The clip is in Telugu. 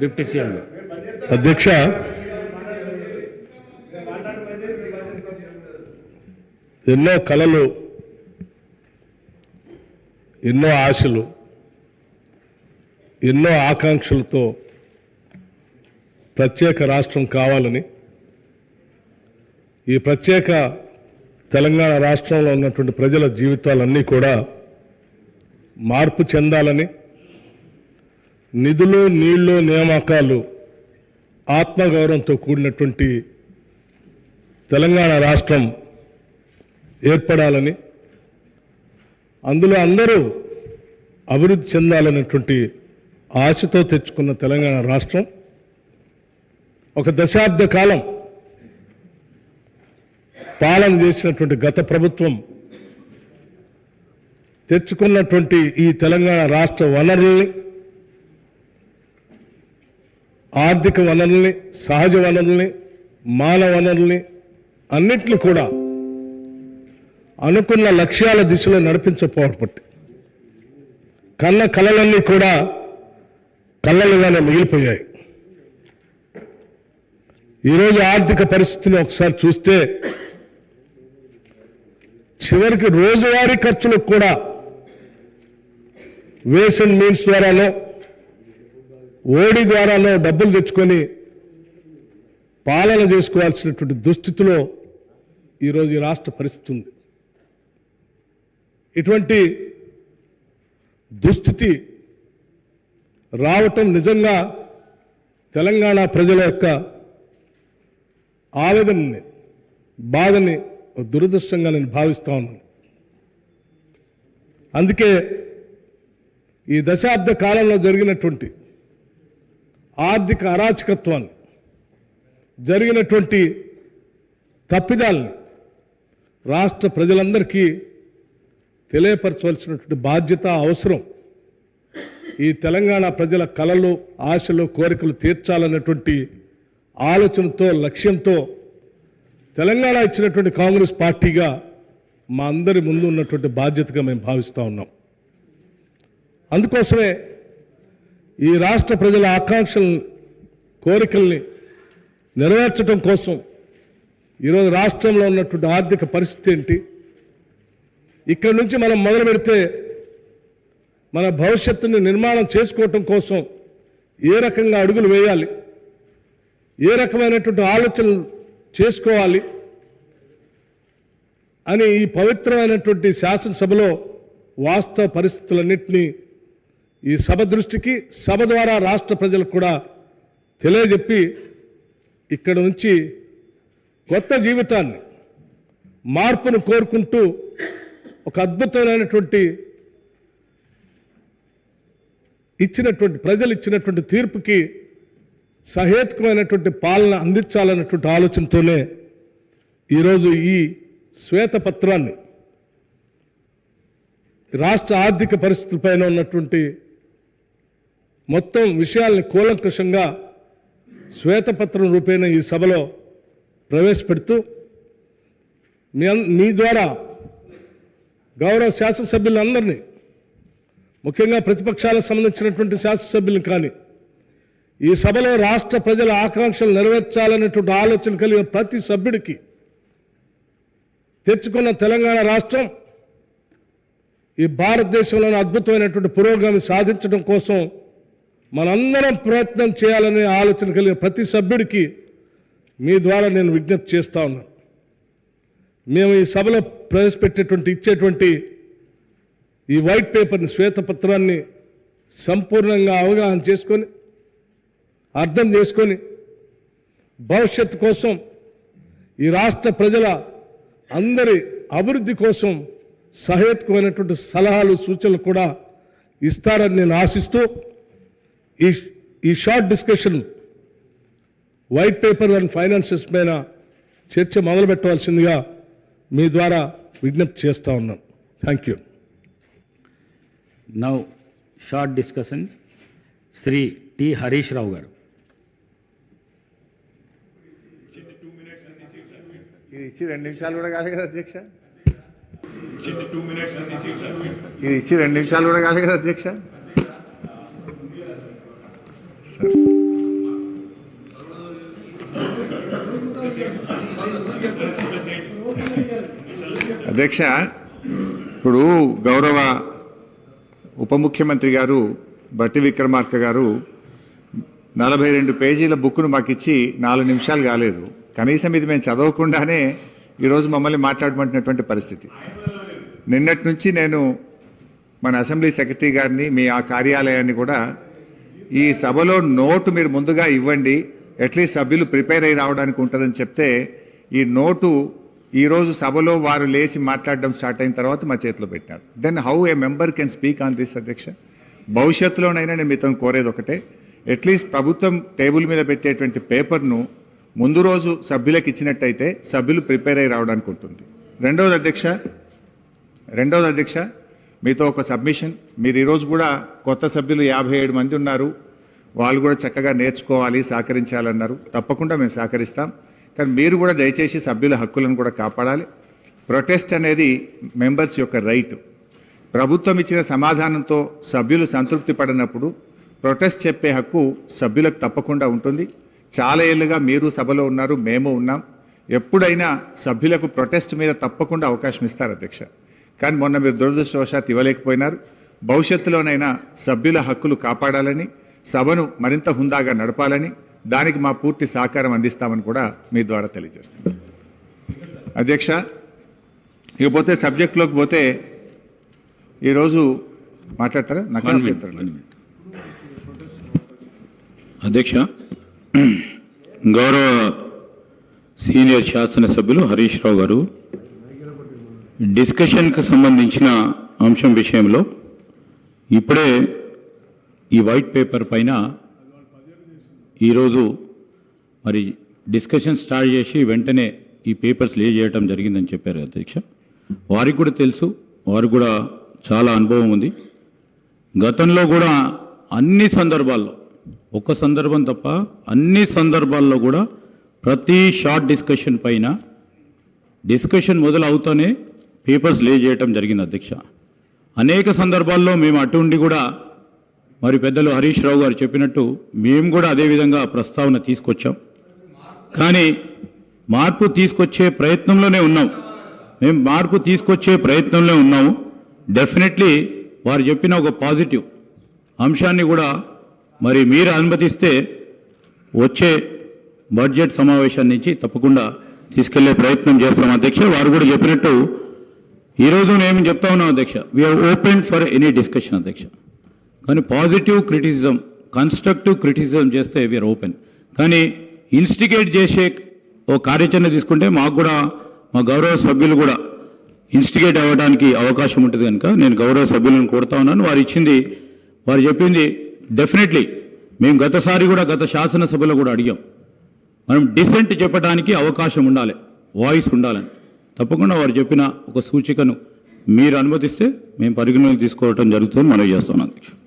Deputy CM. అధ్యక్ష. ఎన్నో కళలు ఎన్నో ఆశలు ఎన్నో ఆకాంక్షలతో ప్రత్యేక రాష్ట్రం కావాలని ఈ ప్రత్యేక తెలంగాణ రాష్ట్రంలో ఉన్నటువంటి ప్రజల జీవితాలన్నీ కూడా మార్పు చెందాలని నిధులు నీళ్ళు నియామకాలు ఆత్మగౌరవంతో కూడినటువంటి తెలంగాణ రాష్ట్రం ఏర్పడాలని అందులో అందరూ అభివృద్ధి చెందాలనేటువంటి ఆశతో తెచ్చుకున్న తెలంగాణ రాష్ట్రం. ఒక దశాబ్ద కాలం పాలన చేసినటువంటి గత ప్రభుత్వం తెచ్చుకున్నటువంటి ఈ తెలంగాణ రాష్ట్ర వనరుల్ని ఆర్థిక వనరుల్ని సహజ వనరుల్ని మానవ వనరుల్ని అన్నిటిని కూడా అనుకున్న లక్ష్యాల దిశలో నడిపించకపోవటం కన్న కళలన్నీ కూడా కళ్ళలుగానే మిగిలిపోయాయి. ఈరోజు ఆర్థిక పరిస్థితిని ఒకసారి చూస్తే చివరికి రోజువారీ ఖర్చులకు కూడా వేస్ అండ్ మీన్స్ ద్వారానో ఓడి ద్వారానో డబ్బులు తెచ్చుకొని పాలన చేసుకోవాల్సినటువంటి దుస్థితిలో ఈరోజు ఈ రాష్ట్ర పరిస్థితి ఉంది. ఇటువంటి దుస్థితి రావటం నిజంగా తెలంగాణ ప్రజల యొక్క ఆవేదనని బాధని దురదృష్టంగా నేను భావిస్తా ఉన్నాను. అందుకే ఈ దశాబ్ద కాలంలో జరిగినటువంటి ఆర్థిక అరాచకత్వాన్ని జరిగినటువంటి తప్పిదాల్ని రాష్ట్ర ప్రజలందరికీ తెలియపరచవలసినటువంటి బాధ్యత అవసరం. ఈ తెలంగాణ ప్రజల కలలు ఆశలు కోరికలు తీర్చాలన్నటువంటి ఆలోచనతో లక్ష్యంతో తెలంగాణ ఇచ్చినటువంటి కాంగ్రెస్ పార్టీగా మా అందరి ముందు ఉన్నటువంటి బాధ్యతగా మేము భావిస్తూ ఉన్నాం. అందుకోసమే ఈ రాష్ట్ర ప్రజల ఆకాంక్షలను కోరికల్ని నెరవేర్చడం కోసం ఈరోజు రాష్ట్రంలో ఉన్నటువంటి ఆర్థిక పరిస్థితి ఏంటి? ఇక్కడి నుంచి మనం మొదలు పెడితే మన భవిష్యత్తుని నిర్మాణం చేసుకోవటం కోసం ఏ రకంగా అడుగులు వేయాలి? ఏ రకమైనటువంటి ఆలోచనలు చేసుకోవాలి? అని ఈ పవిత్రమైనటువంటి శాసనసభలో వాస్తవ పరిస్థితులన్నింటినీ ఈ సభ దృష్టికి సభ ద్వారా రాష్ట్ర ప్రజలకు కూడా తెలియజెప్పి ఇక్కడ నుంచి కొత్త జీవితాన్ని మార్పును కోరుకుంటూ ఒక అద్భుతమైనటువంటి ఇచ్చినటువంటి ప్రజలు ఇచ్చినటువంటి తీర్పుకి సహేతుకమైనటువంటి పాలన అందించాలన్నటువంటి ఆలోచనతోనే ఈరోజు ఈ శ్వేతపత్రాన్ని రాష్ట్ర ఆర్థిక పరిస్థితులపైన ఉన్నటువంటి మొత్తం విషయాల్ని కూలంకషంగా శ్వేతపత్రం రూపేణ ఈ సభలో ప్రవేశపెడుతూ మీ మీ ద్వారా గౌరవ శాసనసభ్యులందరినీ ముఖ్యంగా ప్రతిపక్షాలకు సంబంధించినటువంటి శాసనసభ్యులను కానీ ఈ సభలో రాష్ట్ర ప్రజల ఆకాంక్షలు నెరవేర్చాలనేటువంటి ఆలోచన కలిగిన ప్రతి సభ్యుడికి తెచ్చుకున్న తెలంగాణ రాష్ట్రం ఈ భారతదేశంలోని అద్భుతమైనటువంటి పురోగమి సాధించడం కోసం మనందరం ప్రయత్నం చేయాలనే ఆలోచన కలిగిన ప్రతి సభ్యుడికి మీ ద్వారా నేను విజ్ఞప్తి చేస్తా ఉన్నాను మేము ఈ సభలో ప్రవేశపెట్టేటువంటి ఇచ్చేటువంటి ఈ వైట్ పేపర్ని శ్వేతపత్రాన్ని సంపూర్ణంగా అవగాహన చేసుకొని అర్థం చేసుకొని భవిష్యత్తు కోసం ఈ రాష్ట్ర ప్రజల అందరి అభివృద్ధి కోసం సహేతుకమైనటువంటి సలహాలు సూచనలు కూడా ఇస్తారని నేను ఆశిస్తూ ఈ ఈ short discussion white paper and finances పైన చర్చ మొదలు పెట్టవలసిందిగా మీ ద్వారా విజ్ఞప్తి చేస్తా ఉన్నాను thank you now short discussion Shri T Harish Rao garu. ఇది ఇచ్చి రెండు నిమిషాలు కూడా కాదు కదా అధ్యక్ష. ఇది ఇచ్చి రెండు నిమిషాలు కూడా కాదు కదా అధ్యక్ష. సార్ అధ్యక్ష ఇప్పుడు గౌరవ ఉప ముఖ్యమంత్రి గారు బట్టి విక్రమార్క గారు నలభై రెండు పేజీల బుక్ను ఇచ్చి నాలుగు నిమిషాలు కాలేదు. కనీసం ఇది మేము చదవకుండానే ఈరోజు మమ్మల్ని మాట్లాడమంటున్నటువంటి పరిస్థితి. నిన్నటి నుంచి నేను మన అసెంబ్లీ సెక్రటరీ గారిని మీ ఆ కార్యాలయాన్ని కూడా ఈ సభలో నోటు మీరు ముందుగా ఇవ్వండి. అట్లీస్ట్ సభ్యులు ప్రిపేర్ అయి రావడానికి ఉంటుందని చెప్తే ఈ నోటు ఈరోజు సభలో వారు లేచి మాట్లాడడం స్టార్ట్ అయిన తర్వాత మా చేతిలో పెట్టారు. Then how a member can speak on this అధ్యక్ష భవిష్యత్తులోనైనా నేను మీతో కోరేది ఒకటే. అట్లీస్ట్ ప్రభుత్వం టేబుల్ మీద పెట్టేటువంటి పేపర్ను ముందు రోజు సభ్యులకు ఇచ్చినట్టయితే సభ్యులు ప్రిపేర్ అయి రావడానికి ఉంటుంది. రెండవది అధ్యక్ష రెండవది అధ్యక్ష మీతో ఒక సబ్మిషన్. మీరు ఈరోజు కూడా కొత్త సభ్యులు యాభై ఏడు మంది ఉన్నారు. వాళ్ళు కూడా చక్కగా నేర్చుకోవాలి సహకరించాలన్నారు. తప్పకుండా మేము సహకరిస్తాం. కానీ మీరు కూడా దయచేసి సభ్యుల హక్కులను కూడా కాపాడాలి. ప్రొటెస్ట్ అనేది మెంబర్స్ యొక్క రైట్. ప్రభుత్వం ఇచ్చిన సమాధానంతో సభ్యులు సంతృప్తి పడినప్పుడు ప్రొటెస్ట్ చెప్పే హక్కు సభ్యులకు తప్పకుండా ఉంటుంది. చాలా ఏళ్ళుగా మీరు సభలో ఉన్నారు మేము ఉన్నాం. ఎప్పుడైనా సభ్యులకు ప్రొటెస్ట్ మీద తప్పకుండా అవకాశం ఇస్తారు అధ్యక్ష. కానీ మొన్న మీరు దురదృష్టవశాత్ ఇవ్వలేకపోయినారు. భవిష్యత్తులోనైనా సభ్యుల హక్కులు కాపాడాలని సభను మరింత హుందాగా నడపాలని దానికి మా పూర్తి సహకారం అందిస్తామని కూడా మీ ద్వారా తెలియజేస్తున్నాం. అధ్యక్ష ఇకపోతే సబ్జెక్టులోకి పోతే ఈరోజు మాట్లాడతారా? నాకు. అధ్యక్ష గౌరవ సీనియర్ శాసనసభ్యులు హరీష్ రావు గారు డిస్కషన్కి సంబంధించిన అంశం విషయంలో ఇప్పుడే ఈ వైట్ పేపర్ పైన ఈరోజు మరి డిస్కషన్ స్టార్ట్ చేసి వెంటనే ఈ పేపర్స్ లే చేయడం జరిగిందని చెప్పారు అధ్యక్ష. వారికి కూడా తెలుసు వారికి కూడా చాలా అనుభవం ఉంది. గతంలో కూడా అన్ని సందర్భాల్లో ఒక్క సందర్భం తప్ప అన్ని సందర్భాల్లో కూడా ప్రతి షార్ట్ డిస్కషన్ పైన డిస్కషన్ మొదలు అవుతూనే పేపర్స్ లే చేయటం జరిగింది అధ్యక్ష. అనేక సందర్భాల్లో మేము అటు ఉండి కూడా మరి పెద్దలు హరీష్ రావు గారు చెప్పినట్టు మేము కూడా అదే విధంగా ప్రస్తావన తీసుకొచ్చాం. కానీ మార్పు తీసుకొచ్చే ప్రయత్నంలోనే ఉన్నాం. మేము మార్పు తీసుకొచ్చే ప్రయత్నంలో ఉన్నాము. డెఫినెట్లీ వారు చెప్పిన ఒక పాజిటివ్ అంశాన్ని కూడా మరి మీరు అనుమతిస్తే వచ్చే బడ్జెట్ సమావేశం నుంచి తప్పకుండా తీసుకెళ్ళే ప్రయత్నం చేస్తాం అధ్యక్ష. వారు కూడా చెప్పినట్టు ఈరోజు నేను చెప్తా ఉన్నాం అధ్యక్ష. We are open for any discussion అధ్యక్ష. కానీ పాజిటివ్ క్రిటిసిజం కన్స్ట్రక్టివ్ క్రిటిసిజం చేస్తే వీఆర్ ఓపెన్ కానీ ఇన్స్టిగేట్ చేసే ఓ కార్యాచరణ తీసుకుంటే మాకు కూడా మా గౌరవ సభ్యులు కూడా ఇన్స్టిగేట్ అవ్వడానికి అవకాశం ఉంటుంది కనుక నేను గౌరవ సభ్యులను కోరుతా ఉన్నాను. వారు ఇచ్చింది వారు చెప్పింది డెఫినెట్లీ మేము గతసారి కూడా గత శాసనసభలో కూడా అడిగాం. మనం డిసెంట్ చెప్పడానికి అవకాశం ఉండాలి వాయిస్ ఉండాలని. తప్పకుండా వారు చెప్పిన ఒక సూచికను మీరు అనుమతిస్తే మేము పరిగణలోకి తీసుకోవటం జరుగుతుందని మనం చేస్తున్నాం అధ్యక్షుడు